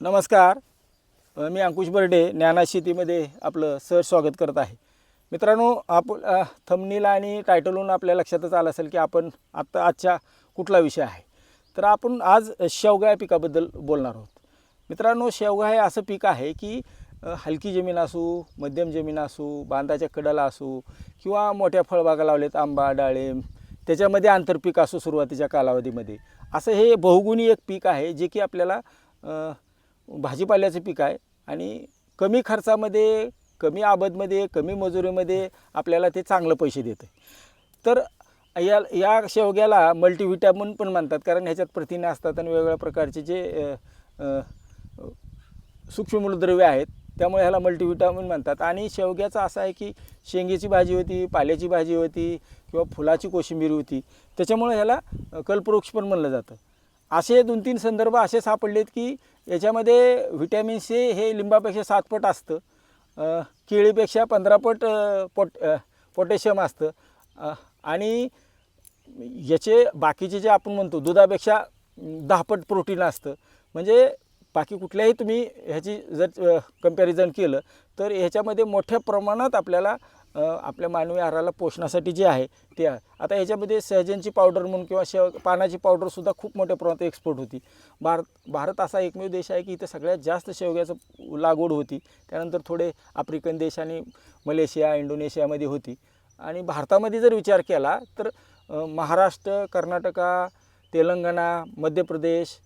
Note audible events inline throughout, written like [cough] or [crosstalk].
नमस्कार. मी अंकुश बर्डे ज्ञाना शेतीमध्ये आपलं सर स्वागत करत आहे. मित्रांनो आप थमनीला आणि टायटलहून आपल्या लक्षातच आलं असेल की आपण आत्ता आजच्या कुठला विषय आहे. तर आपण आज शेवगा या पिकाबद्दल बोलणार आहोत. मित्रांनो शेवगा हे असं पीक आहे की हलकी जमीन असू मध्यम जमीन असू बांधाच्या कडाला असू किंवा मोठ्या फळबागा लावलेत आंबा डाळिंब त्याच्यामध्ये आंतरपीक असो सुरुवातीच्या कालावधीमध्ये. असं हे बहुगुणी एक पीक आहे जे की आपल्याला भाजीपाल्याचं पीक आहे आणि कमी खर्चामध्ये कमी आबदमध्ये कमी मजुरीमध्ये आपल्याला ते चांगलं पैसे देतं. तर या या शेवग्याला मल्टीव्हिटॅमिन पण म्हणतात कारण ह्याच्यात प्रथिने असतात आणि वेगवेगळ्या प्रकारचे जे अ, सूक्ष्म आहेत त्यामुळे ह्याला मल्टीव्हिटॅमिन म्हणतात. आणि शेवग्याचं असं आहे की शेंगेची भाजी होती पाल्याची भाजी होती किंवा फुलाची कोशिंबीर होती त्याच्यामुळे ह्याला कल्पवृक्ष पण म्हणलं जातं. असे दोन तीन संदर्भ असे सापडलेत की याच्यामध्ये व्हिटॅमिन सी हे लिंबापेक्षा सात पट असतं. केळीपेक्षा पंधरापट पोट पोटॅशियम असतं. आणि याचे बाकीचे जे आपण म्हणतो दुधापेक्षा दहापट दहा पट प्रोटीन असतं. म्हणजे बाकी कुठल्याही तुम्ही ह्याची जर कंपॅरिझन केलं तर ह्याच्यामध्ये मोठ्या प्रमाणात आपल्याला आपल्या मानवी आहाराला पोषणासाठी जे आहे ते आहे. आता याच्यामध्ये सहजनची पावडर म्हणून किंवा शेव पानाची पावडरसुद्धा खूप मोठ्या प्रमाणात एक्सपोर्ट होती. भारत भारत असा एकमेव देश आहे की इथं सगळ्यात जास्त शेवग्याचं लागवड होती. त्यानंतर थोडे आफ्रिकन देश आणि मलेशिया इंडोनेशियामध्ये होती. आणि भारतामध्ये जर विचार केला तर महाराष्ट्र कर्नाटका तेलंगणा मध्य प्रदेश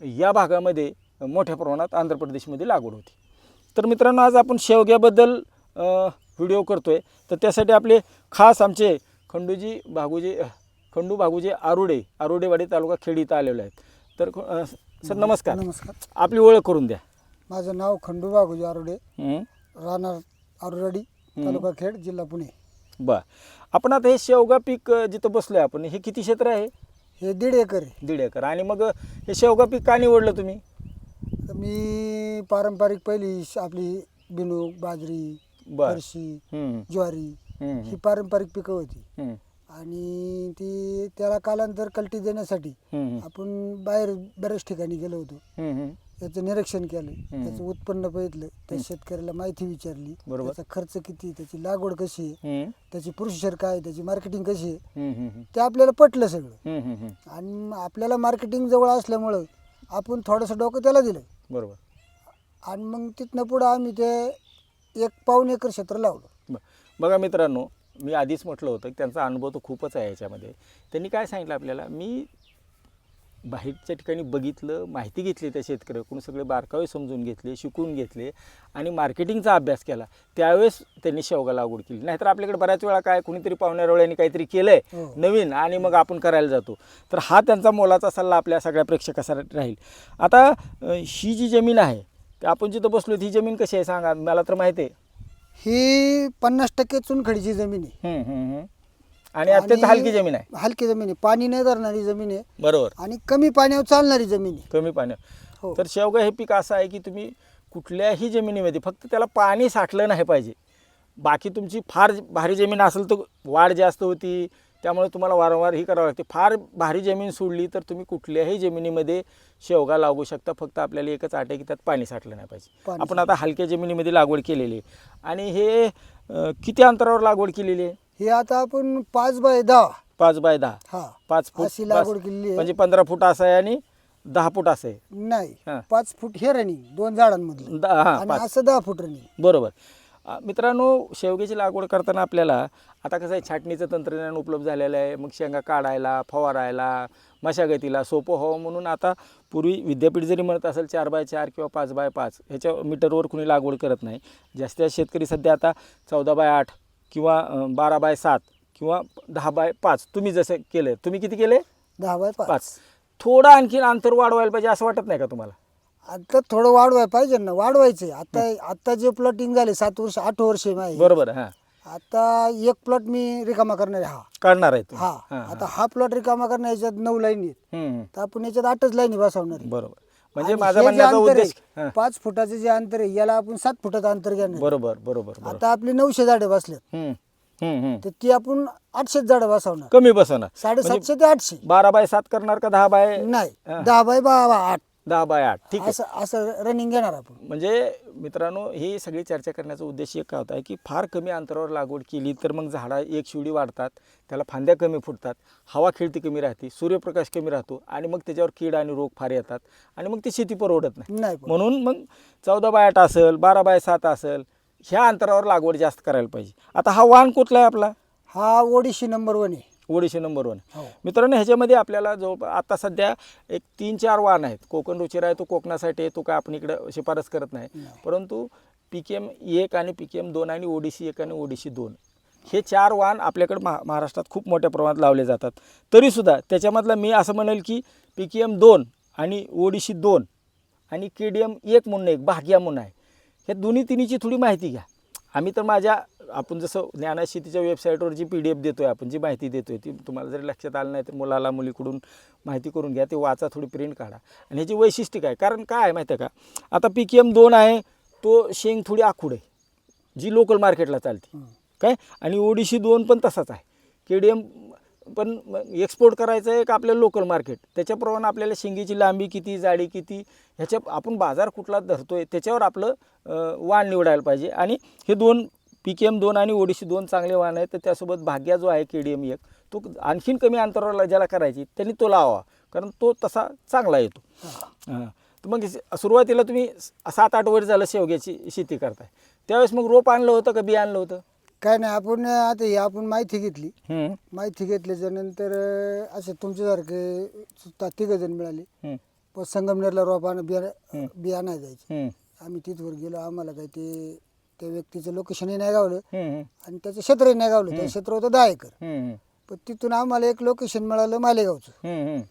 या भागामध्ये मोठ्या प्रमाणात आंध्र प्रदेशमध्ये लागवड होती. तर मित्रांनो आज आपण शेवग्याबद्दल व्हिडिओ करतो आहे तर त्यासाठी आपले खास आमचे खंडूजी भागूजी खंडू भागूजी आरुडे आरुडेवाडी तालुका खेड इथं आलेले आहेत. तर अ, सर नमस्कार. नमस्कार. आपली ओळख करून द्या. माझं नाव खंडू बागुजी आरोडे. हं. राहणार आरोराडी तालुका खेड जिल्हा पुणे. बर. आपण आता हे शेवगा पीक अ, जिथं बसलोय आपण हे किती क्षेत्र आहे? हे दीड एकर आहे. दीड एकर. आणि मग हे शेवगा पीक का निवडलं तुम्ही? तर मी पारंपरिक पहिली श- आपली बिनूक बाजरी बर. फरशी ज्वारी हं, ही पारंपरिक पिकं होती. आणि ती त्याला कालांतर कल्टी देण्यासाठी आपण बाहेर बऱ्याच ठिकाणी गेलो होतो. त्याचं निरीक्षण केलं. त्याचं उत्पन्न बघितलं. त्या शेतकऱ्याला माहिती विचारली. बरोबर. त्याचा खर्च किती त्याची लागवड कशी आहे? त्याची प्रोसिजर काय त्याची मार्केटिंग कशी आहे? ते आपल्याला पटलं सगळं. आणि मग आपल्याला मार्केटिंग जवळ असल्यामुळं आपण थोडंसं डोकं त्याला दिलं. बरोबर. आणि मग तिथनं पुढं आम्ही ते एक पाऊन एकर क्षेत्र लावलं. ब- बघा मित्रांनो मी आधीच म्हटलं होतं की त्यांचा अनुभव तर खूपच आहे याच्यामध्ये. त्यांनी काय सांगितलं आपल्याला? मी बाहेरच्या ठिकाणी बघितलं माहिती घेतली त्या शेतकऱ्याकडून सगळे बारकावे समजून घेतले शिकून घेतले आणि मार्केटिंगचा अभ्यास केला. त्यावेळेस त्यांनी शेवगा लागवड केली. नाहीतर आपल्याकडे बऱ्याच वेळा काय कुणीतरी पाहुण्यारोळ्याने काहीतरी केलंय हो. नवीन आणि मग आपण करायला जातो. तर हा त्यांचा मोलाचा सल्ला आपल्या सगळ्या प्रेक्षकासाठी राहील. आता अ, ही जी जमीन आहे ते आपण जिथं बसलो ही जमीन कशी आहे सांगा मला तर माहिती आहे. ही पन्नास टक्के चुनखडीची जमीन आहे. हम्म, हम्म, हम्म. आणि अत्यंत हलकी जमीन आहे. हलकी जमीन आहे. पाणी नाही धरणारी जमीन आहे. बरोबर. आणि कमी पाण्यावर चालणारी जमीन आहे. कमी पाणी हो. तर शेवगा हे पीक असं आहे की तुम्ही कुठल्याही जमिनीमध्ये फक्त त्याला पाणी साठलं नाही पाहिजे. बाकी तुमची फार भारी जमीन असेल तर वाढ जास्त होती त्यामुळे तुम्हाला वारंवार ही करावं लागते. फार भारी जमीन सोडली तर तुम्ही कुठल्याही जमिनीमध्ये शेवगा लागू शकता. फक्त आपल्याला एकच आट आहे की त्यात पाणी साठलं नाही पाहिजे. पाणी आपण आता हलक्या जमिनीमध्ये लागवड केलेली आहे. आणि हे अं, किती अंतरावर लागवड केलेली आहे? हे आता आपण पाच बाय दहा. पाच बाय दहा. हा. पाच फूट अशी लागवड पाच- केलेली आहे. म्हणजे पंधरा फूट असं आहे आणि दहा फूट असं आहे. नाही. हा. पाच फूट हे रनिंग दोन झाडांमधलं. द- हा आणि पाच. असं दहा फूट रनिंग. बरोबर. मित्रांनो शेवग्याची लागवड करताना आपल्याला आता कसं आहे छाटणीचं तंत्रज्ञान उपलब्ध झालेलं आहे. मग शेंगा काढायला फवारायला मशागतीला सोपं व्हावं म्हणून आता पूर्वी विद्यापीठ जरी म्हणत असेल चार बाय चार किंवा पाच बाय पाच ह्याच्या मीटरवर कुणी लागवड करत नाही. जास्त शेतकरी सध्या आता चौदा बाय आठ किंवा बारा बाय सात किंवा दहा बाय पाच तुम्ही जसं केलं तुम्ही किती केले दहा बाय पाच. पाच. थोडं आणखीन अंतर वाढवायला पाहिजे असं वाटत नाही का तुम्हाला? आता थोडं वाढवाय पाहिजे ना वाढवायचंय. आता आता जे प्लॉटिंग झाले सात वर्ष आठ वर्ष आहे बरोबर हां. आता एक प्लॉट मी रिकामा करणार आहे हा. काढणार आहे तुम्ही हा. हां, आता हा प्लॉट रिकामा करणार याच्यात नऊ लाईनी आहेत. हम्म, हम्म. तर आपण याच्यात आठच लाईनी बसवणार आहे. बरोबर. म्हणजे आणि माझा हे जे म्हणण्याचा अंतर उद्देश आहे, हां. पाच फुटाचं जे अंतर आहे याला आपण सात फुटाचं अंतर घेणार. बरोबर बरोबर बरोबर. आता आपली नऊशे झाडे बसल्यात. हम्म, हम्म, हम्म. तर ती आपण आठशेच झाडं बसवणार. कमी बसवणार. साडेसातशे ते आठशे. बारा बाय सात करणार का दहा बाय नाही. हा. दहा बाय बारा आठ. दहा बाय आठ. ठीक आहे. असं असं रनिंग घेणार आपण. म्हणजे मित्रांनो ही सगळी चर्चा करण्याचा उद्देश एक होता की फार कमी अंतरावर लागवड केली तर मग झाडा एक शिवडी वाढतात त्याला फांद्या कमी फुटतात हवा खेळती कमी राहते सूर्यप्रकाश कमी राहतो आणि मग त्याच्यावर कीड आणि रोग फार येतात आणि मग ती शेती परवडत नाही. नाही पण. म्हणून मग चौदा बाय आठ असेल बारा बाय सात असेल ह्या अंतरावर लागवड जास्त करायला पाहिजे. आता हा वाण कुठला आहे आपला? हा ओडिशी नंबर वन आहे. ओडिशी नंबर वन. हो. मित्रांनो ह्याच्यामध्ये आपल्याला जो आता सध्या एक तीन चार वाहन आहेत. कोकण रुचिर आहे तो कोकणासाठी आहे तो काय आपण इकडं शिफारस करत नाही. परंतु पी के एम एक आणि पी के एम दोन आणि ओडिसी एक आणि ओडिसी दोन. हे चार वाहन आपल्याकडे महा महाराष्ट्रात खूप मोठ्या प्रमाणात लावले जातात. तरीसुद्धा त्याच्यामधलं मी असं म्हणेल की पी के एम दोन आणि ओडिसी दोन आणि के डी एम एक म्हणून एक भाग्या म्हणून आहे. ह्या दोन्ही तिन्हीची थोडी माहिती घ्या. आम्ही तर माझ्या आपण जसं ज्ञानशेतीच्या वेबसाईटवर जी पी डी एफ देतो आहे आपण जी माहिती देतो आहे ती तुम्हाला जरी लक्षात आलं नाही तर मुलाला मुलीकडून माहिती करून घ्या ते वाचा थोडी प्रिंट काढा. आणि ह्याची वैशिष्ट्य काय? कारण काय आहे माहिती आहे का? आता पी के एम दोन आहे तो शेंग थोडी आखूड आहे जी लोकल मार्केटला चालते. काय? आणि ओडिशी दोन पण तसाच आहे. के डी एम पण एक्सपोर्ट करायचं आहे का आपल्याला लोकल मार्केट त्याच्याप्रमाणे आपल्याला शेंगीची लांबी किती जाडी किती? ह्याच्या आपण बाजार कुठला धरतोय? त्याच्यावर आपलं वाण निवडायला पाहिजे. आणि हे दोन पी के एम दोन आणि ओडिशी दोन चांगले वाण आहेत तर त्यासोबत भाग्या जो आहे के डी एम एक तो आणखीन कमी अंतरावर ज्याला करायची त्यांनी तो लावा कारण तो तसा चांगला येतो. तर मग सुरुवातीला तुम्ही सात आठ वर्ष झालं शेवग्याची शेती करताय. त्यावेळेस मग रोप आणलं होतं का बी आणलं होतं? काय नाही आपण आता ही आपण माहिती घेतली. माहिती घेतल्याच्या नंतर असे तुमच्यासारखे तिघ जण मिळाले. पण संगमनेरला रोप आण बिया. बिया नाही जायचे. आम्ही तिथवर गेलो आम्हाला काही ते त्या व्यक्तीचं लोकेशनही नाही गावलं हम्म, आणि त्याचं क्षेत्रही नाही गावलं त्या क्षेत्र होतं दहा एकर. हम्म, पण तिथून आम्हाला एक लोकेशन मिळालं मालेगावचं. हम्म, हम्म.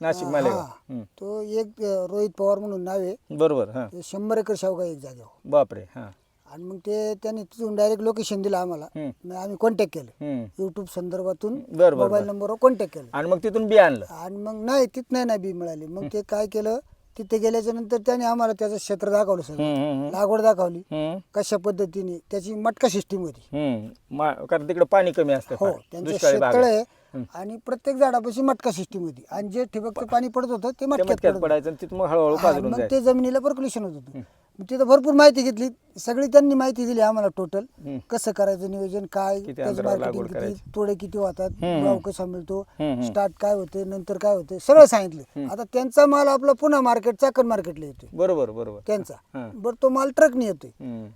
नाशिक मालेगाव. हा. हम्म. तो एक अं, रोहित पवार म्हणून नाव आहे. बरोबर हां. ते शंभर एकर शावगा एक जागेवर. बापरे हां. आणि मग ते त्यांनी तिथून डायरेक्ट लोकेशन दिलं आम्हाला. हम्म. मग आम्ही कॉन्टॅक्ट केलं. हम्म. युट्यूब संदर्भातून बरं, बरं, मोबाईल बरं. नंबरवर कॉन्टॅक्ट केलं. आणि मग तिथून बी आणलं. आणि मग नाही तिथं नाही बी मिळाली. मग ते काय केलं तिथे गेल्याच्यानंतर त्याने आम्हाला त्याचं क्षेत्र दाखवलं सगळं. हम्म, हम्म, लागवड दाखवली. हम्म, कशा पद्धतीने? त्याची मटका सिस्टीम होती. हम्म. मा- कारण तिकडे पाणी कमी असतं हो फार. त्यांचं दुष्काळी भाग शेततळ आहे. आहे आणि प्रत्येक झाडापाशी मटका सिस्टीम होती. आणि जे ठिबकचं पाणी पडत होतं ते ते मटक्यात मटक्यात पडत होतं. पडायचं आणि मग हळूहळू हा, पाजरून मग जायचं. ते जमिनीला पर्क्युलेशन होत होतं. तिथं भरपूर माहिती घेतली. सगळी त्यांनी माहिती दिली आम्हाला टोटल हम्म. कसं करायचं नियोजन काय किती त्याचं अंतरावर मार्केटिंग लागवड किती करायची. तोडे किती होतात हम्म. भाव कसा मिळतो हम्म, हम्म. स्टार्ट काय होते नंतर काय होते सगळं सांगितलं. आता त्यांचा माल आपला पुन्हा मार्केट चाकण मार्केटला येतोय. बरोबर बरोबर. त्यांचा. हा. बरं तो माल ट्रकने येतोय. हम्म,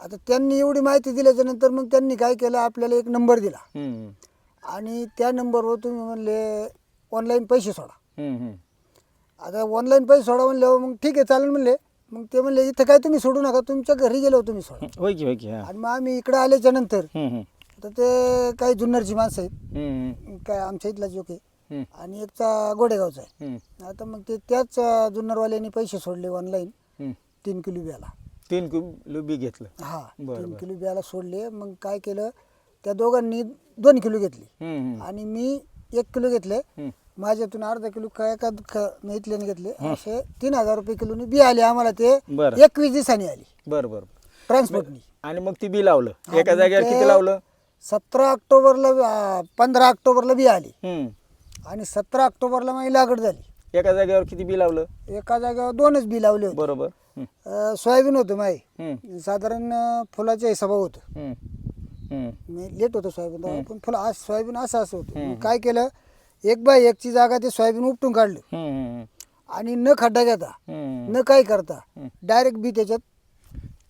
आता त्यांनी एवढी माहिती दिल्याच्या नंतर मग त्यांनी काय केलं आपल्याला एक नंबर दिला. हम्म, आणि त्या नंबरवर तुम्ही म्हणले ऑनलाईन पैसे सोडा. हम्म, हम्म. आता ऑनलाईन पैसे सोडा म्हणले मग ठीक आहे चालेल म्हणले. मग ते म्हणले इथं काय तुम्ही सोडू नका तुमच्या घरी गेलो तुम्ही सोडा [laughs] होय की होय की हां. आणि मग आम्ही इकडे आल्याच्यानंतर हम्म, हम्म, तर ते काही जुन्नरची माणसं आहेत. हम्म, काय आमच्या इथला जोक आहे. हम्म, आणि एकचा गोडेगावचा आहे. हम्म, आता मग ते त्याच अं, जुन्नरवाल्यांनी पैसे सोडले ऑनलाईन हम्म. तीन किलो बियाला. तीन किलो बी घेतलं. हा बरं, तीन बरं. किलो बियाला सोडले. मग काय केलं त्या दोघांनी दोन किलो घेतली. हम्म, हम्म, आणि मी एक किलो घेतले. हम्म. माझ्यातून अर्धा किलो काय का इथल्याने घेतले. असे तीन हजार रुपये किलोनी बी आले. आम्हाला ते बरं. एकवीस दिवसांनी आली. बरं बरं. ट्रान्सपोर्टनी. आणि मग ती बी लावलं. एका जागेवर किती लावलं? सतरा ऑक्टोबरला अं, पंधरा ऑक्टोबरला बी आली. हम्म. आणि सतरा ऑक्टोबरला माझी लागड झाली. एका जागेवर किती बी लावलं? एका जागेवर दोनच बी लावले होते. बरोबर. हम्म, अं, सोयाबीन होतं माई. हम्म, साधारण अं, फुलाच्या हिसाबा होतं. हम्म, हम्म, मी लेट होतं सोयाबीन तेव्हा, पण फुलं आज सोयाबीन असं असं होतं. मग काय केलं? एक बाय एकची जागा ते सोयाबीन उपटून काढलं. हम्म, आणि न खड्डा घेता हम्म. न काय करता डायरेक्ट बी त्याच्यात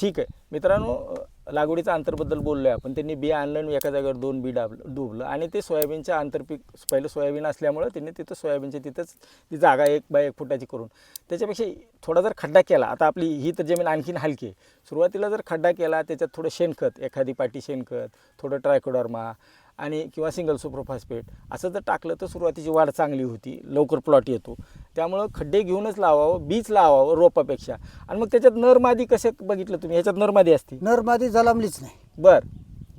ठीक आहे. मित्रांनो अ, लागवडीचा अंतरबद्दल बोललोय आपण. त्यांनी बी आणलं आणि एका जागेवर दोन बी डाबलं डुबलं. आणि ते सोयाबीनच्या आंतरपीक पहिलं सोयाबीन असल्यामुळं त्यांनी तिथं सोयाबीनच्या तिथंच ती जागा एक बाय एक फुटाची करून त्याच्यापेक्षा थोडा जर खड्डा केला आता आपली ही तर जमीन आणखीन हलकी आहे. सुरुवातीला जर खड्डा केला त्याच्यात थोडं शेणखत एखादी पाटी शेणखत थोडं ट्रायकोडर्मा आणि किंवा सिंगल सुपरफॉस्फेट असं जर टाकलं तर सुरुवातीची वाढ चांगली होती. लवकर प्लॉट येतो. त्यामुळं खड्डे घेऊनच लावावं बीज लावावं रोपापेक्षा. आणि मग त्याच्यात नर मादी कसे बघितलं तुम्ही? ह्याच्यात नर मादी असते. नर मादी जलामलीच नाही. बर.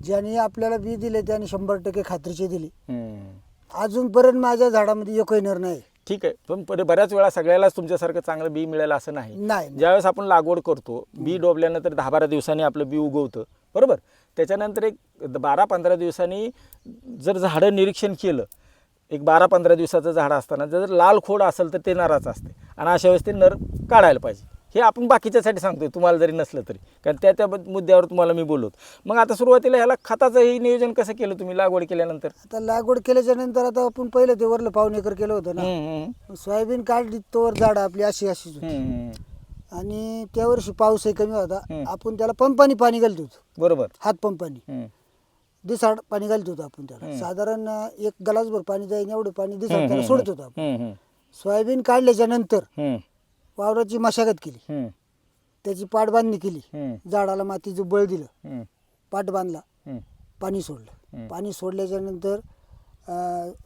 ज्याने आपल्याला बी दिले त्याने शंभर टक्के खात्रीचे दिली. अजूनपर्यंत माझ्या झाडामध्ये एकही नर नाही. ठीक आहे. पण बऱ्याच वेळा सगळ्यालाच तुमच्यासारखं चांगलं बी मिळेल असं नाही. नाही. ज्यावेळेस आपण लागवड करतो बी डोबल्यानंतर दहा बारा दिवसांनी आपलं बी उगवतं. बरोबर? त्याच्यानंतर एक बारा पंधरा दिवसांनी जर झाडं निरीक्षण केलं एक बारा पंधरा दिवसाचं झाड असताना जर लाल खोड असेल तर ते नराचं असते. आणि अशा वेळेस ते नर काढायला पाहिजे. हे आपण बाकीच्यासाठी सांगतोय तुम्हाला जरी नसलं तरी. कारण त्या त्या मुद्द्यावर तुम्हाला मी बोलत मग आता सुरुवातीला ह्याला खताचं हे नियोजन कसं केलं तुम्ही लागवड केल्यानंतर? आता लागवड केल्याच्यानंतर आता आपण पहिलं ते वरलं पाऊन एकर केलं होतं ना. सोयाबीन काढली तोवर झाड आपली अशी अशीच होती. हम्म, हम्म. आणि त्या वर्षी पाऊसही कमी होता. हम्म. आपण त्याला पंपानी पाणी घालत होतो. बरोबर. हात पंपानी. हम्म, दिसाड पाणी घालत होतो आपण त्याला. हम्म. साधारण अं, एक गलासभर पाणी जाईन एवढं पाणी दिसाड त्याला सोडत होतो आपण. हम्म, हम्म, सोयाबीन काढल्याच्या नंतर हम्म, वावराची मशागत केली. हम्म, त्याची पाट बांधणी केली. हम्म, झाडाला मातीचं बळ दिलं हम्म, पाट बांधला हम्म. पाणी सोडलं. हम्म. पाणी सोडल्याच्या नंतर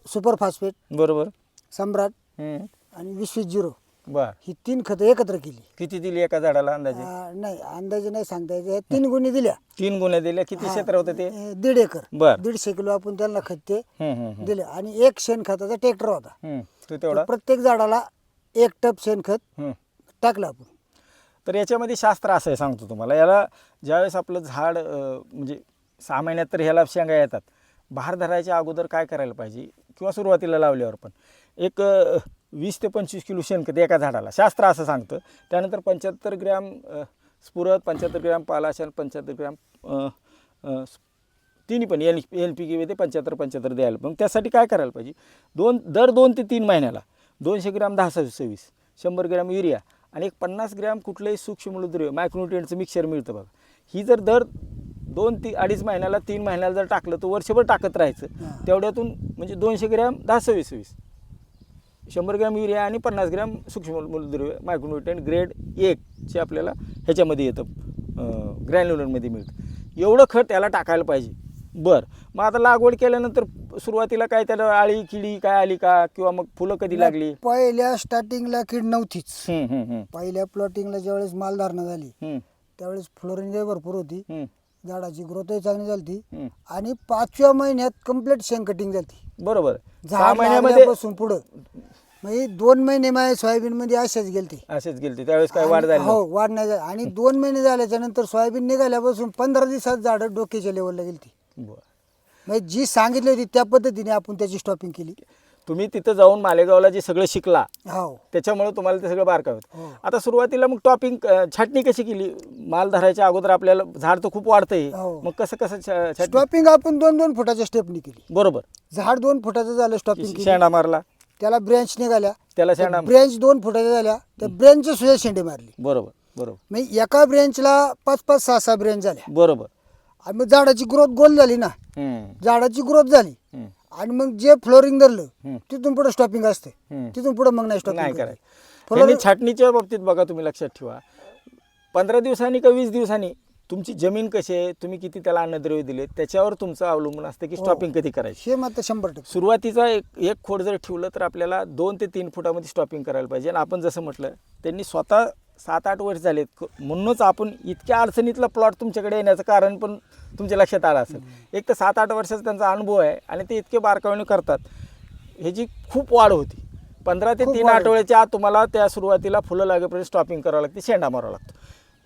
सुपर फॉस्फेट बरोबर. सम्राट हम्म. आणि वीस झिरो बर. ही तीन खतं एकत्र केली. किती दिली एका झाडाला अंदाजे? अं, नाही अंदाजे नाही सांगता ह्या तीन गुणी दिल्या. तीन गुन्हे दिले. किती क्षेत्र होतं ते? अं, दीड एकर. बर. दीडशे किलो आपण त्यांना खत ते हम्म, हम्म, हम्म. दिले. आणि एक शेणखताचा ट्रॅक्टर होता. हम्म. तू तर तेवढा प्रत्येक झाडाला एक टप शेणखत हम्म. टाकलं आपण. तर याच्यामध्ये शास्त्र असं आहे सांगतो तुम्हाला. याला ज्यावेळेस आपलं झाड अं, म्हणजे सहा महिन्यात तर ह्याला शेंगा येतात. बहार धरायच्या अगोदर काय करायला पाहिजे? किंवा सुरुवातीला लावल्यावर पण. एक अं, वीस ते पंचवीस किलो शेणखत एका झाडाला. शास्त्र असं सांगतं. त्यानंतर पंच्याहत्तर ग्रॅम स्फुरत पंच्याहत्तर ग्रॅम पालाशन पंच्याहत्तर ग्रॅम तिन्ही पण एल एल पी के ते पंच्याहत्तर पंच्याहत्तर द्यायला. मग त्यासाठी काय करायला पाहिजे? दोन दर दोन ते तीन महिन्याला दोनशे ग्रॅम दहा सव्वीस सव्वीस शंभर ग्रॅम युरिया आणि एक पन्नास ग्रॅम कुठलंही सूक्ष्म मूलद्रव्य मायक्रोन्युट्रियंटचं मिक्सर मिळतं बघा. ही जर दर दोन ती अडीच महिन्याला तीन महिन्याला जर टाकलं तर वर्षभर टाकत राहायचं. तेवढ्यातून म्हणजे दोनशे ग्रॅम दहा सव्वीस सव्वीस. शंभर ग्रॅम युरिया आणि पन्नास ग्रॅम सूक्ष्म मूल- मूलद्रव्य मायक्रोन्युट्रियंट ग्रेड एकचे आपल्याला ह्याच्यामध्ये येतं ग्रॅन्युलरमध्ये मिळतं. एवढं खत त्याला टाकायला पाहिजे. बरं. मग आता लागवड केल्यानंतर सुरुवातीला काय त्याला आळी किडी काय आली का? किंवा मग फुलं कधी लागली? पहिल्या स्टार्टिंगला कीड नव्हतीच. पहिल्या प्लॉटिंगला ज्यावेळेस मालधारणा झाली त्यावेळेस फ्लोरिंग भरपूर होती. झाडाची ग्रोथही चांगली झाली. आणि पाचव्या महिन्यात कंप्लीट शेंग कटिंग झाली बरोबर सहा महिन्यामध्ये पुढं. म्हणजे दोन महिने माझ्या सोयाबीन मध्ये असेच गेलते. असेच गेलते त्यावेळेस काय वाढ झाली हो. वाढ नाही झाली. आणि दोन महिने झाल्याच्यानंतर सोयाबीन निघाल्यापासून पंधरा दिवसात झाडं डोक्याच्या लेवलला गेलती. बरं. म्हणजे जी सांगितली होती त्या पद्धतीने आपण त्याची स्टॉपिंग केली. तुम्ही तिथं जाऊन मालेगावला जे सगळं शिकला हो. त्याच्यामुळे तुम्हाला ते सगळं बारकावत हो. आता सुरुवातीला मग टॉपिंग छाटणी कशी केली? माल धरायच्या अगोदर आपल्याला झाड तर खूप वाढतंय. हो. मग कसं कसं छ- छाटणी? स्टॉपिंग आपण दोन दोन फुटाच्या स्टेपनी केली. बरोबर. झाड दोन फुटाचं झालं स्टॉपिंग केली. शेंडा मारला. त्याला ब्रँच निघाल्या. त्याला शेंडा ब्रँच दोन फुटाच्या झाल्या. त्या ब्रँचच्या सुद्धा शेंडे मारली. बरोबर बरोबर. म्हणजे एका ब्रँचला पाच पाच सहा सहा ब्रँच झाल्या. बरोबर. आणि मग झाडाची ग्रोथ गोल झाली ना. झाडाची ग्रोथ झाली. आणि मग जे फ्लोरिंग धरलं. तिथून पुढे स्टॉपिंग असते. तिथून पुढे मग नाही नाही स्टॉपिंग करायचं. छाटणीच्या बाबतीत बघा तुम्ही लक्षात ठेवा. पंधरा दिवसांनी का वीस दिवसांनी? तुमची जमीन कशी आहे? तुम्ही किती त्याला अन्नद्रव्य दिले? त्याच्यावर तुमचं अवलंबून असतं की हो. स्टॉपिंग कधी करायची? हे मात्र शंभर टक्के. सुरुवातीचा एक एक खोड जर ठेवलं तर आपल्याला दोन ते तीन फुटामध्ये स्टॉपिंग करायला पाहिजे. आणि आपण जसं म्हटलं त्यांनी स्वतः सात आठ वर्ष झालेत. म्हणूनच आपण इतक्या अडचणीतला प्लॉट तुमच्याकडे येण्याचं कारण पण तुमच्या लक्षात आलं असेल. एक तर सात आठ वर्षाचा त्यांचा अनुभव आहे आणि ते इतके बारकाईने करतात. ह्याची खूप वाढ होती. पंधरा ते तीन आठवड्याच्या आत तुम्हाला त्या सुरुवातीला फुलं लागेपर्यंत स्टॉपिंग करावं लागते शेंडा मारावा लागतो.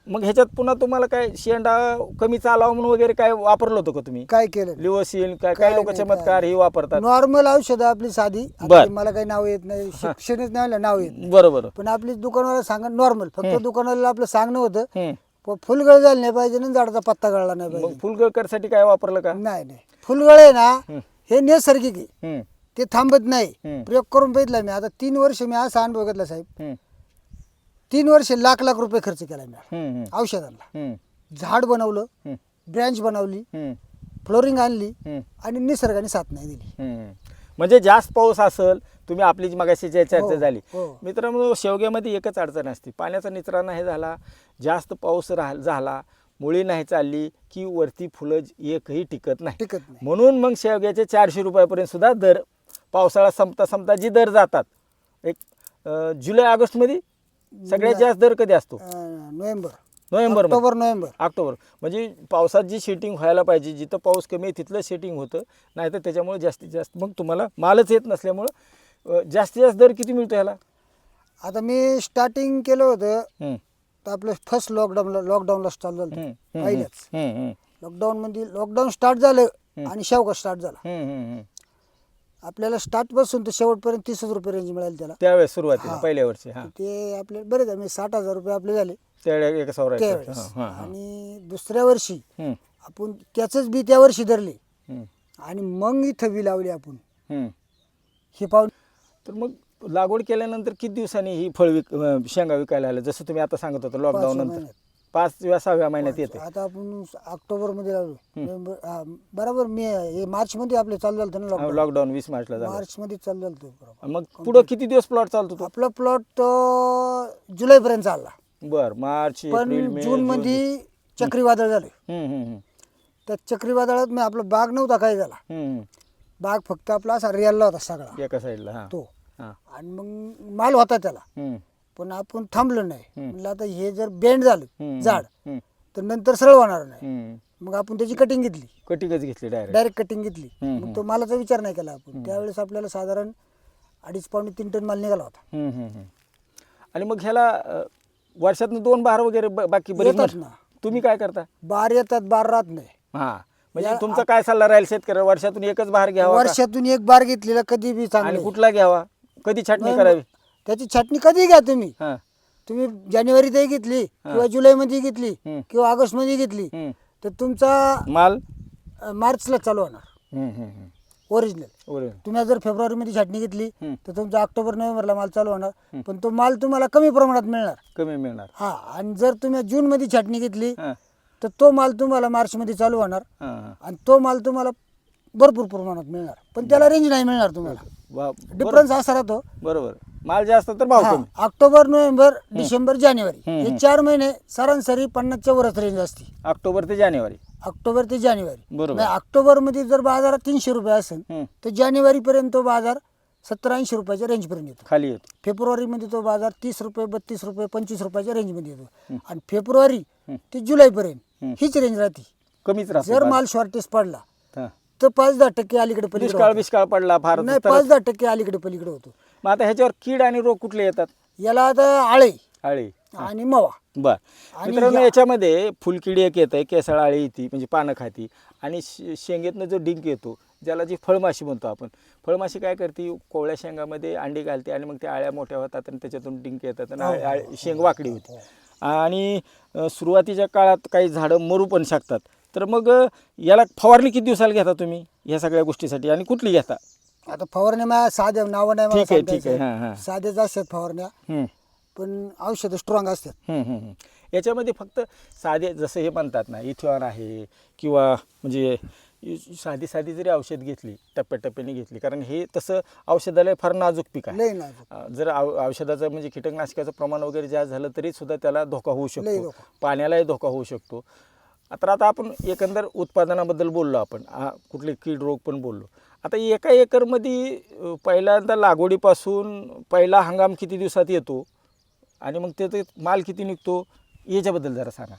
मग ह्याच्यात पुन्हा तुम्हाला काय शेंडा कमी चालावं म्हणून वगैरे काय वापरलं होतं का तुम्ही? काय केलं? लिओसिन काय काय काय लोक नाही, चमत्कार हे वापरतात. नॉर्मल औषध आपली साधी. आता बर. ते मला काही नाव येत नाही. शिक्षणच नाही आलं, नाव येत नाही. बरोबर. पण आपली दुकानवाला सांगा नॉर्मल. फक्त दुकानवाला आपलं सांगणं होतं. हम्म. प- फुलगळ झालं नाही पाहिजे ना झाडाचा पत्ता गळला नाही मग पाहिजे. फुलगळकरसाठी काय वापरलं का? नाही नाही. फुलगळे ना हम्म. हे नैसर्गिक आहे. हम्म, ते थांबत नाही. प्रयोग करून बघितला मी. आता तीन वर्ष मी असा अनुभव घेतला साहेब. हम्म, तीन वर्ष लाख लाख रुपये खर्च केला मी. हम्म, हम्म, औषधांना हम्म, झाड बनवलं ब्रँच बनवली हम्म, फ्लोरिंग आणली हम्म, आणि निसर्गाने साथ नाही दिली. हम्म. म्हणजे जास्त पाऊस असेल तुम्ही आपली जी मगाशी जी चर्चा हो, झाली. हो. मित्रांनो शेवग्यामध्ये एकच अडचण असते. पाण्याचा निचरा नाही झाला जास्त पाऊस राह झाला मुळी नाही चालली की वरती फुलं एकही टिकत नाही. टिकत नाही. म्हणून मग शेवग्याचे चारशे रुपयापर्यंत सुद्धा दर पावसाळा संपता संपता जी दर जातात. एक अं, जुलै ऑगस्टमध्ये सगळ्यात जास्त दर कधी असतो? अं, November. November October November. October. म्हणजे पावसात जी शेटिंग व्हायला पाहिजे जिथं पाऊस कमी आहे तिथलं शेटिंग होतं. नाही तर त्याच्यामुळे जास्तीत जास्त मग तुम्हाला मालच येत नसल्यामुळं अं, जास्तीत जास्त दर किती मिळतो ह्याला? आता मी स्टार्टिंग केलं होतं हम्म, तर आपलं फर्स्ट लॉकडाऊनला लॉकडाऊनला हम्म, झालं हम्म, पहिल्याच हम्म, हम्म, लॉकडाऊन मध्ये लॉकडाऊन स्टार्ट झालं आणि शेवगा स्टार्ट झाला. हम्म, हम्म, हम्म. आपल्याला स्टार्टपासून तर शेवटपर्यंत तीस हजार रुपये रेंज मिळाली त्याला. त्यावेळेस सुरुवातीला हा. पहिल्या वर्षी हां. ते आपले बरेच आहे, म्हणजे साठ हजार रुपये आपले झाले. एका त्यावेळेस हां हां आणि दुसऱ्या वर्षी हम्म, आपण त्याचंच बी त्या वर्षी धरले. हम्म, आणि मग इथं बी लावली आपण. हम्म. हे पाहून तर मग लागवड केल्यानंतर किती दिवसांनी ही फळ विक अं, शेंगा विकायला आलं जसं तुम्ही आता सांगत होता लॉकडाऊन नंतर. महिन्यात. पाच किंवा सहाव्या महिन्यात येते. आता आपण ऑक्टोबरमध्ये नोव्हेंबर हा, बरोबर मे हे मार्च मध्ये आपले चालू झालं ना लॉकडाऊन वीस मार्चला झालं. मार्च मध्ये चालू झालं होतं बरोबर. मग पुढं किती दिवस प्लॉट चालतो तो? आपला प्लॉट जुलै पर्यंत चालला. बर मार्च पण मे जून मध्ये चक्रीवादळ झाले. हम्म, हम्म, हम्म, त्या चक्रीवादळात मी आपला बाग नव्हता काय झाला. हम्म, बाग फक्त आपला असा रियालला होता सगळा. एका साईडला हां. तो. हां. आणि मग माल होता त्याला. हम्म, पण आपण थांबलो नाही. म्हणलं आता हे जर बेंड झालं झाड तर नंतर सरळ होणार नाही. मग आपण त्याची कटिंग घेतली. कटिंगच घेतली डायरेक्ट डायरेक्ट कटिंग घेतली. मग तो मालाचा विचार नाही केला आपण. त्यावेळेस आपल्याला साधारण अडीच पावणे तीन टन माल निघाला होता. आणि मग ह्याला वर्षातनं दोन बार वगैरे ब- बाकी बरेच येतात ना. तुम्ही काय करता? बार येतात बार राहत नाही. हा. म्हणजे या- तुमचा काय सल्ला राहील शेतकरी वर्षातून एकच बार घ्यावा का? वर्षातून एक बार घेतलेला कधी बी आणि चांगला कुठला घ्यावा? कधी छाटणी करावी? त्याची छाटणी कधी घ्या तुम्ही? हा. तुम्ही जानेवारीतही घेतली किंवा जुलैमध्ये घेतली हम्म. किंवा ऑगस्टमध्ये घेतली हम्म. तर तुमचा माल? अं, मार्चला चालू होणार. हम्म, हम्म, हम्म. ओरिजिनल ओरे. तुम्ही जर फेब्रुवारीमध्ये छाटणी घेतली हम्म. तर तुमचा ऑक्टोबर नोव्हेंबरला माल चालू होणार. पण तो माल तुम्हाला कमी प्रमाणात मिळणार. कमी मिळणार. हा आणि जर तुम्ही जूनमध्ये छाटणी घेतली हा, तर तो माल तुम्हाला मार्चमध्ये चालू होणार. हा, हा. आणि तो माल तुम्हाला भरपूर प्रमाणात मिळणार. पण त्याला रेंज नाही मिळणार तुम्हाला. डिफरन्स असा राहतो. बरोबर. माल जास्त तर भाव हा, कमी. ऑक्टोबर नोव्हेंबर डिसेंबर जानेवारी. हम्म, हे चार महिने सरासरी पन्नासच्या वरच रेंज असते. ऑक्टोबर ते जानेवारी. ऑक्टोबर ते जानेवारी. बरोबर. नाही, ऑक्टोबरमध्ये जर बाजारात तीनशे रुपये असेल हम्म. तर जानेवारीपर्यंत तो बाजार सत्तर ऐंशी रुपयाच्या रेंजपर्यंत येतो. खाली येतो. फेब्रुवारीमध्ये तो बाजार तीस रुपये बत्तीस रुपये पंचवीस रुपयाच्या रेंजमध्ये येतो. आणि फेब्रुवारी ते जुलैपर्यंत हीच रेंज राहते. कमीच राहतो जर. माल शॉर्टेज पडला. तर पाच दहा टक्के अलीकडे पलीकडे दुष्काळ होतो. बिष्काळ पडला फार नाही तर पाच दहा टक्के अलीकडे पलीकडे होतो. मग आता ह्याच्यावर कीड आणि रोग कुठले येतात? याला आता आळे. आळी. आणि मवा. बर. आणि मित्रांनो या- याच्यामध्ये फुलकिडी एक येत आहे केसाळ आळी येते म्हणजे पानं खाती. आणि शे- शेंगेतनं जो डिंक येतो ज्याला जी फळमाशी म्हणतो आपण फळमाशी काय करते? कोवळ्या शेंगामध्ये अंडी घालते आणि मग त्या आळ्या मोठ्या होतात आणि त्याच्यातून डिंक येतात आणि आळ- आळ- शेंग वाकडी होते. आणि अ, सुरुवातीच्या काळात काही झाडं मरू पण शकतात. तर मग याला फवारणी किती दिवसाला घेता तुम्ही ह्या सगळ्या गोष्टीसाठी आणि कुठली घेता आता फवारण्या माझ्या साध्या नावं नाही मला ठीक आहे, ठीक आहे. हां, हां. साध्याच असतात फवारण्या हम्म. पण औषधं स्ट्रॉंग असतात हम्म, हम्म, हम्म. याच्यामध्ये फक्त साधे जसं हे म्हणतात ना इथॉन आहे किंवा म्हणजे इ- साधी साधी जरी औषध घेतली टप्प्याटप्प्याने घेतली कारण हे तसं औषधालय फार नाजूक पीक आहे लय नाजूक अं, जर औ- औषधाचं म्हणजे कीटकनाशकाचं प्रमाण वगैरे जास्त झालं तरी सुद्धा त्याला धोका होऊ शकतो धोका. पाण्यालाही धोका होऊ शकतो तर आता आपण एकंदर उत्पादनाबद्दल बोललो आपण. आ, कुठले कीड रोग पण बोललो. आता एका एकरमध्ये पहिल्यांदा लागवडीपासून पहिला हंगाम किती दिवसात येतो? आणि मग त्याचे माल किती निघतो? याच्याबद्दल जरा सांगा.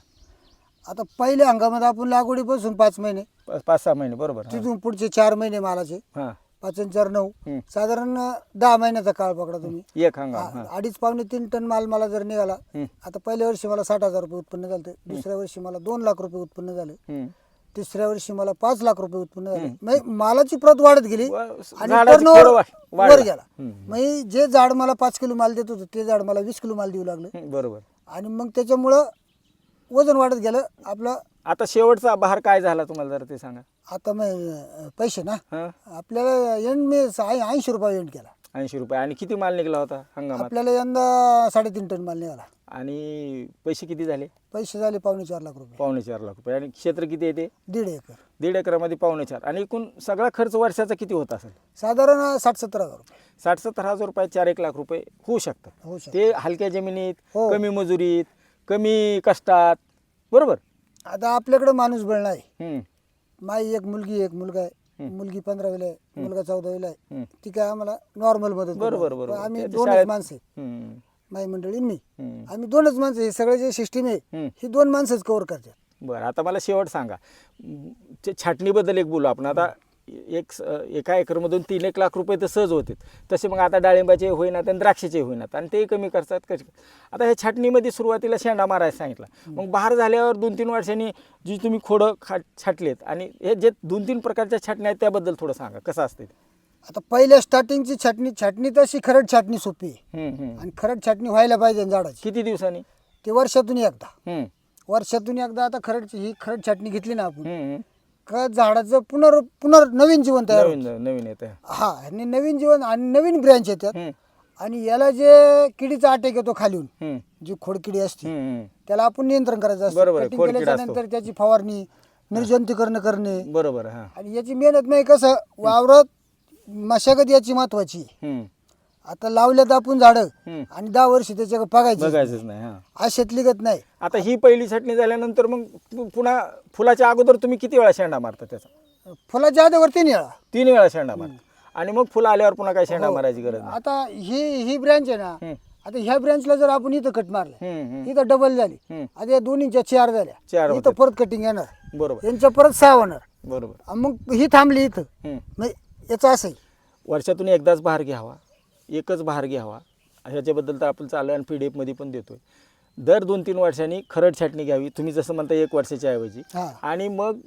आता पहिल्या हंगामात आपण लागवडीपासून पाच महिने. पाच सहा महिने बरोबर. तिथून पुढचे चार महिने मालाचे. हां. पाच आणि चार नऊ. हम्म. साधारण दहा महिन्याचा काळ पकडा तुम्ही. एक हंगाम हां अडीच पावणे तीन टन माल मला जर निघाला हम्म. आता पहिल्या वर्षी मला साठ हजार रुपये उत्पन्न झालं दुसऱ्या वर्षी मला दोन लाख रुपये उत्पन्न झाले. हम्म. तिसऱ्या वर्षी मला पाच लाख रुपये उत्पन्न झाले. म्हणजे मालाची प्रत वाढत गेली वा- आणि झाडाची turnover खोड वा- वर. गेला. हम्म. म्हणजे जे झाड मला पाच किलो माल देत होतं ते झाड मला वीस किलो माल देऊ लागलं. हम्म, बरोबर. आणि मग त्याच्यामुळं वजन वाढत गेलं आपलं आता शेवटचा बहार काय झाला तुम्हाला जरा ते सांगा. आता मग पैसे ना. हां. आपल्याला एंड मी ऐंशी रुपये एंड केला. ऐंशी रुपये. आणि किती माल निघाला होता हंगामात? आपल्याला यंदा साडेतीन टन माल निघाला. आणि पैसे किती झाले? पैसे झाले पावणे चार लाख रुपये. पावणे चार लाख रुपये. आणि क्षेत्र किती येते दीड एकर. दीड एकरामध्ये पावणे चार. आणि एकूण सगळा खर्च वर्षाचा किती होत असेल? साधारण साठ सत्तर हजार रुपये. साठ सत्तर हजार रुपये चार एक लाख रुपये होऊ शकतात. होऊ शकतं ते हलक्या जमिनीत हो. कमी मजुरीत कमी कष्टात बरोबर? आता आपल्याकडे माणूस बळ नाही हम्म, माई एक मुलगी एक मुलगा आहे. मुलगी पंधरावीला आहे मुलगा चौदावीला आहे. ती काय आम्हाला नॉर्मल मदत. बरोबर पण बरोबर. आम्ही दोनच शाळेत- माणसं आहे. हम्म, माई मंडळी आणि मी. हम्म. आम्ही दोनच माणसं हे सगळे जे सिस्टीम आहे. ही दोन माणसंच कव्हर करतात. बरं आता मला शेवट सांगा. म, छाटणीबद्दल एक बोलू आपण. आता एक एका एकरमधून तीन एक लाख रुपये तर सहज होते तसे मग आता डाळिंबाचे होईनात आणि द्राक्षाचे होईनात आणि ते कमी करतात. कसे आता ह्या छाटणीमध्ये सुरुवातीला शेंडा मारायला सांगितलं. मग बहार झाल्यावर दोन तीन वर्षांनी जी तुम्ही खोडं खा छाटलेत आणि हे जे दोन तीन प्रकारच्या छाटण्या आहेत त्याबद्दल थोडं सांगा कसं असते आता पहिल्या स्टार्टिंगची छाटणी छाटणी तशी खरड छाटणी सोपी. आणि खरड छाटणी व्हायला पाहिजे झाडाची. किती दिवसांनी? ते वर्षातून एकदा. वर्षातून एकदा आता खरडची ही खरड छाटणी घेतली ना आपण. का झाडाचं पुनर पुनर नवीन जीवन तयार होतं. नवीन नवीन येत हा आणि नवीन जीवन आणि नवीन ब्रँच येतात. आणि याला जे किडीचा अटॅक येतो खालीहून जी खोडकिडी असते. त्याला आपण नियंत्रण करायचं असतं. बरोबर आहे, कटिंग खोडकिडा केल्याच्या असतो. नंतर त्याची फवारणी निर्जंतुकरण करणे. बरोबर हा. आणि याची मेहनत नाही कसं वावरात मशागत याची महत्वाची. हम्म, आता लावल्यात आपण झाडं. हम्म. आणि दहा वर्ष त्याच्या बघायचं बघायचंच नाही हा. अशातली गत नाही. आता ही पहिली छाटणी झाल्यानंतर मग पु- पुन्हा फुलाच्या अगोदर तुम्ही किती वेळा शेंडा मारता त्याचा? फुलाच्या आधावरती निळा तीन वेळा शेंडा मारता. आणि मग फुलं आल्यावर पुन्हा काही शेंडा मारायची गरज नाही. आता ही ही ब्रँच आहे ना हम्म. आता ह्या ब्रँचला जर आपण इथं कट मारलं हम्म, हम्म. इथं डबल झाली हम्म. आता या दोन्हीच्या चार झाल्या. चार इथं होतात. परत कटिंग येणार. बरोबर. यांच्या परत सहा होणार. बरोबर. आणि मग ही थांबली इथं. हम्म. याचं असं आहे. वर्षातून एकदाच बहार घ्यावा. एकच बहार घ्यावा. ह्याच्याबद्दल तर आपण चालू आणि पी डी एफमध्ये पण देतोय. दर दोन तीन वर्षांनी खरड छाटणी घ्यावी. तुम्ही जसं म्हणता एक वर्षाच्या ऐवजी. आणि मग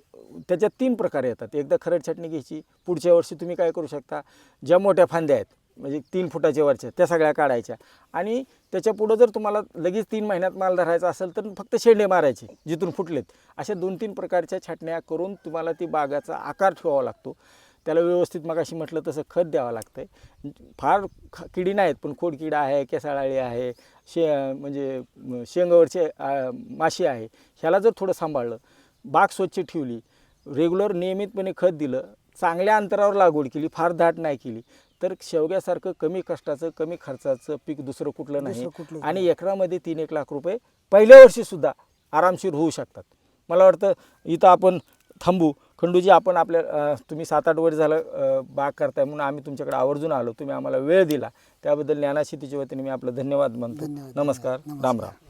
त्याच्यात तीन प्रकार येतात. एकदा खरड छाटणी घ्यायची पुढच्या वर्षी तुम्ही काय करू शकता? ज्या मोठ्या फांद्या आहेत म्हणजे तीन फुटाच्या वरच्या त्या सगळ्या काढायच्या. आणि त्याच्या पुढं जर तुम्हाला लगेच तीन महिन्यात माल धरायचा असेल तर फक्त शेंडे मारायचे जिथून फुटलेत. अशा दोन तीन प्रकारच्या छाटण्या करून तुम्हाला ती बागाचा आकार ठेवावा लागतो. त्याला व्यवस्थित मग अशी म्हटलं तसं खत द्यावं लागतं आहे फार ख- किडी नाहीत पण खोडकिडा आहे केसाळाळी आहे शे म्हणजे शेंगावरचे माशी आहे ह्याला जर थोडं सांभाळलं बाग स्वच्छ ठेवली रेग्युलर नियमितपणे खत दिलं चांगल्या अंतरावर लागवड केली फार दाट नाही केली तर शेवग्यासारखं कमी कष्टाचं कमी खर्चाचं पीक दुसरं कुठलं नाही आणि एकरामध्ये तीन एक लाख रुपये पहिल्या वर्षीसुद्धा आरामशीर होऊ शकतात. मला वाटतं इथं आपण थांबू. खंडूजी आपण आपल्या तुम्ही सात आठ वर्ष झालं बाग करताय म्हणून आम्ही तुमच्याकडे आवर्जून आलो. तुम्ही आम्हाला वेळ दिला. त्याबद्दल ज्ञानाशेतीच्या वतीने मी आपलं धन्यवाद म्हणतो नमस्कार. राम राम.